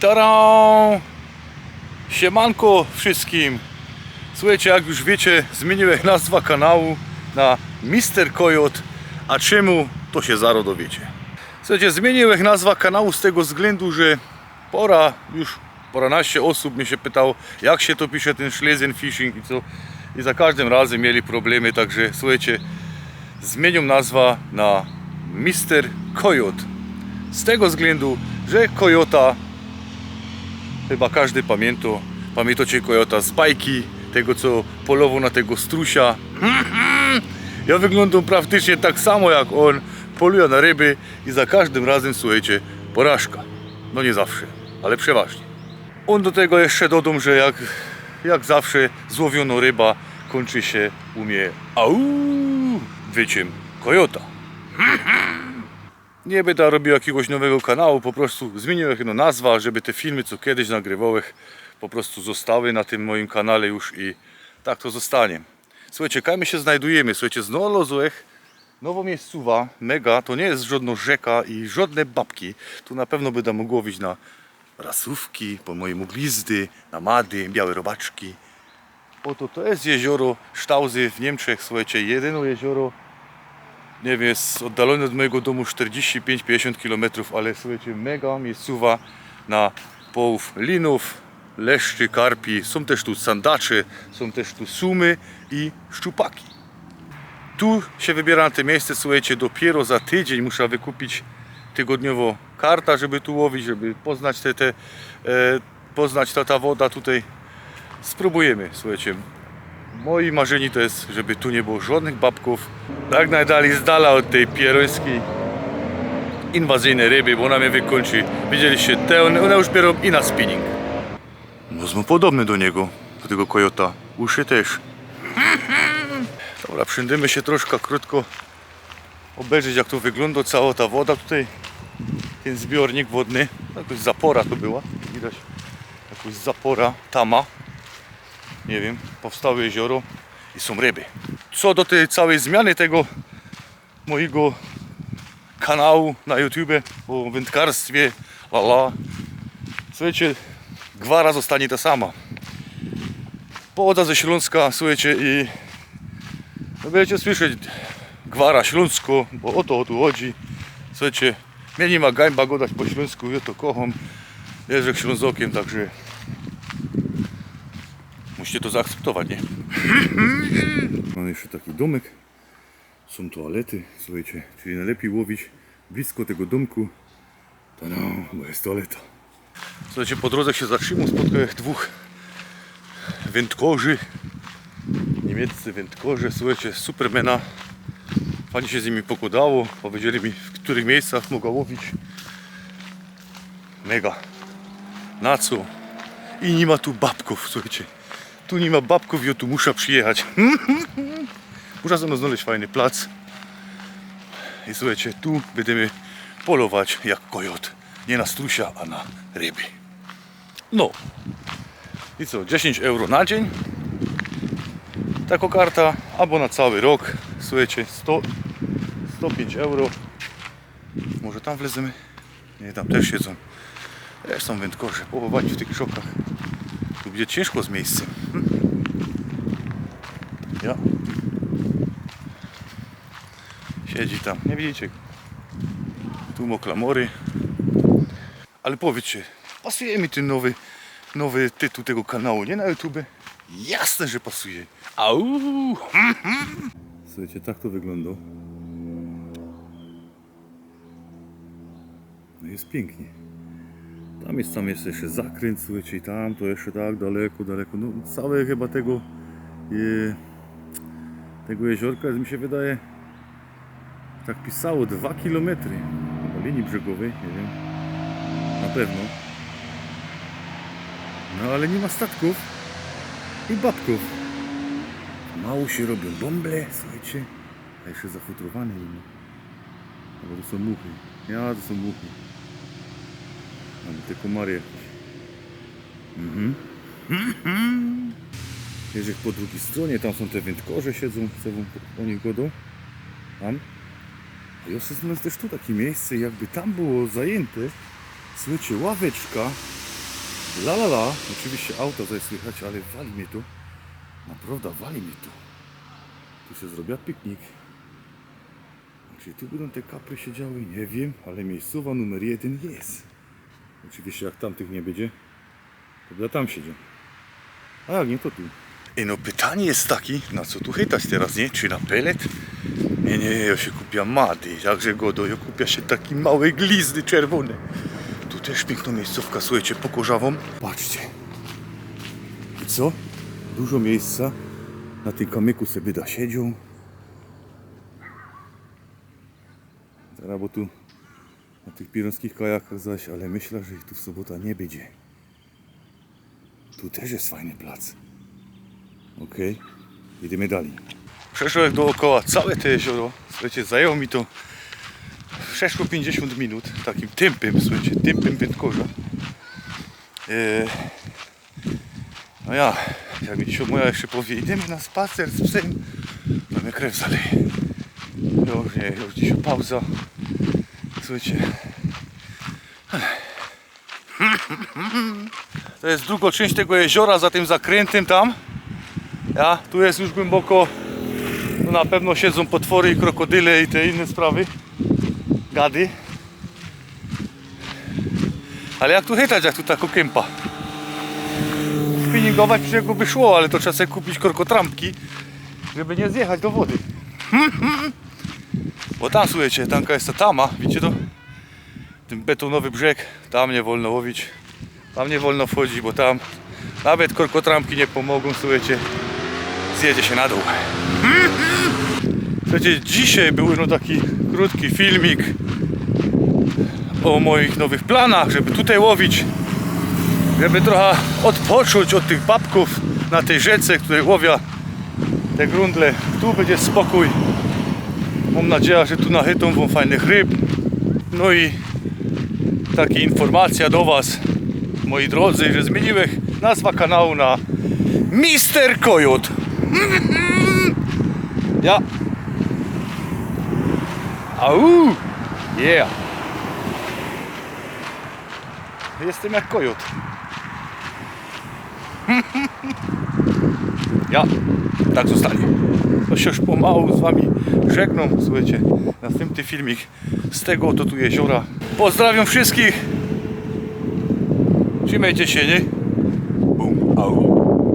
Tara! Siemanko wszystkim! Słuchajcie, jak już wiecie, zmieniłem nazwa kanału na Mr. Coyot. A czemu, to się zaro dowiecie. Słuchajcie, zmieniłem nazwa kanału z tego względu, że pora, już poranaście osób mnie się pytało, jak się to pisze ten Schlesien Fishing i co. I za każdym razem mieli problemy, także słuchajcie, zmienią nazwa na Mr. Coyot. Z tego względu, że Kojota chyba każdy pamięta, pamiętacie Kojota z bajki, tego co polował na tego strusia. Ja wyglądam praktycznie tak samo jak on, poluję na ryby i za każdym razem, słuchajcie, porażka. No nie zawsze, ale przeważnie. On do tego jeszcze dodał, że jak, jak zawsze złowiono ryba kończy się u mnie au, wyciem kojota. Nie będę robił jakiegoś nowego kanału, po prostu zmieniłem jedną nazwę, żeby te filmy, co kiedyś nagrywałem, po prostu zostały na tym moim kanale już i tak to zostanie. Słuchajcie, kaj my się znajdujemy? Słuchajcie, znalazłem nową miejscowa, mega, to nie jest żadna rzeka i żadne babki. Tu na pewno będę mógł łowić na rasówki, po mojemu glizdy, na mady, białe robaczki. Oto to jest jezioro Sztauzy w Niemczech, słuchajcie, jedyne jezioro nie wiem, jest oddalony od mojego domu 45-50 km, ale słuchajcie, mega miejscowa na połów linów, leszczy, karpi, są też tu sandacze, są też tu sumy i szczupaki. Tu się wybiera na te miejsce, słuchajcie, dopiero za tydzień muszę wykupić tygodniowo karta, żeby tu łowić, żeby poznać te, te e, poznać ta, ta woda tutaj. Spróbujemy, słuchajcie, Moi marzeni to jest, żeby tu nie było żadnych babków. Tak najdalej z dala od tej pierońskiej inwazyjnej ryby, bo ona mnie wykończy. Widzieliście, te one, już biorą i na spinning. No są podobny do niego, do tego kojota. Uszy też. Dobra, przyjdziemy się troszkę krótko obejrzeć jak to wygląda cała ta woda tutaj. Ten zbiornik wodny. Jakoś zapora to była. Widać jakoś zapora, tama nie wiem, powstało jezioro i są ryby. Co do tej całej zmiany tego mojego kanału na YouTube o wędkarstwie, lala. Słuchajcie, gwara zostanie ta sama. Powoda ze Śląska, słuchajcie, i no będziecie słyszeć gwara Śląsko, bo o to tu chodzi. Słuchajcie, mnie nie ma gańba godać po śląsku, ja to kocham. Jeżdżę Ślązokiem, także Musicie to zaakceptować, nie? Mam jeszcze taki domek. Są toalety, słuchajcie, czyli najlepiej łowić blisko tego domku. To no, bo jest toaleta. Słuchajcie, po drodze się zatrzymał, spotkałem dwóch wędkorzy. Niemieccy wędkorze, słuchajcie, supermena. Fajnie się z nimi pokładało, powiedzieli mi w których miejscach mogę łowić. Mega. Na co? I nie ma tu babków, słuchajcie. Tu nie ma babków, ja tu muszę przyjechać. muszę sobie znaleźć fajny plac. I słuchajcie, tu będziemy polować jak kojot. Nie na strusia, a na ryby. No. I co, 10 euro na dzień. Taka karta, albo na cały rok. Słuchajcie, 100, 105 euro. Może tam wlezemy? Nie, tam też siedzą. Też są wędkorze, pochować w tych krzokach. Tu będzie ciężko z miejscem. Ja. Siedzi tam, nie widzicie? Tu ma klamory. Ale powiedzcie, pasuje mi ten nowy, nowy tytuł tego kanału, nie na YouTube? Jasne, że pasuje. Au! Słuchajcie, tak to wygląda. No jest pięknie. Tam jest tam jest jeszcze zakręt, słuchajcie, i tam to jeszcze tak daleko, daleko. No całe chyba tego tego jeziorka, mi się wydaje, tak pisało 2 km chyba linii brzegowej, nie wiem, na pewno. No ale nie ma statków i babków. Mało się robią bąble, słuchajcie, a jeszcze zafutrowane inne. Albo to są muchy. Ja, to są muchy. Albo te komary jakieś. Mhm. Po drugiej stronie, tam są te wędkorze siedzą, co oni godą. Tam. A u nas też tu takie miejsce, jakby tam było zajęte. Słuchajcie, ławeczka La la la, oczywiście auto tutaj słychać, ale wali mnie tu. Naprawdę wali mnie tu. Tu się zrobiła piknik. Czy tu będą te kapry siedziały? Nie wiem, ale miejscowa numer jeden jest. Oczywiście jak tamtych nie będzie, to będę tam siedział. A jak nie, to tu. I no pytanie jest taki, na co tu chytać teraz, nie? Czy na pelet? Nie, nie, ja się kupia mady, jakże godo, ja kupia się taki małe glizdy czerwone. Tu też piękna miejscówka, słuchajcie, pokorzawą. Patrzcie. I co? Dużo miejsca. Na tym kamyku sobie da siedział. Teraz, bo tu na tych pirąskich kajakach zaś, ale myślę, że ich tu w sobota nie będzie. Tu też jest fajny plac. Okej, idziemy dalej. Przeszłem dookoła całe te jezioro. Słuchajcie, zajęło mi to przeszło 50 minut. Takim tempem, słuchajcie, tempem wędkorza. Eee, no ja, jak mi dzisiaj moja jeszcze powie, idziemy na spacer z psem, to mnie krew zaleje. Już nie, już dzisiaj pauza. Słuchajcie. To jest druga część tego jeziora za tym zakrętem tam. Ja, tu jest już głęboko. Tu na pewno siedzą potwory i krokodyle i te inne sprawy. Gady. Ale jak tu chytać, jak tu tako kępa? Spinningować przecież by szło, ale to trzeba sobie kupić korkotrampki, żeby nie zjechać do wody. Bo tam słuchajcie, tamka jest ta tama, widzicie to? Ten betonowy brzeg, tam nie wolno łowić. Tam nie wolno wchodzić, bo tam nawet korkotrampki nie pomogą, słuchajcie. Zjedzie się na dół. Słuchajcie, dzisiaj był no taki krótki filmik o moich nowych planach, żeby tutaj łowić. Żeby trochę odpocząć od tych babków na tej rzece, które łowia te grundle. Tu będzie spokój. Mam nadzieję, że tu nachytą fajnych ryb. No i taka informacja do Was, moi drodzy, że zmieniłem nazwa kanału na Mister Kojot. Ja. Au! Yeah! Jestem jak kojot. Ja, tak zostanie. To się już pomału z Wami żegnam. Słuchajcie, następny filmik z tego oto tu jeziora. Pozdrawiam wszystkich. Trzymajcie się, nie?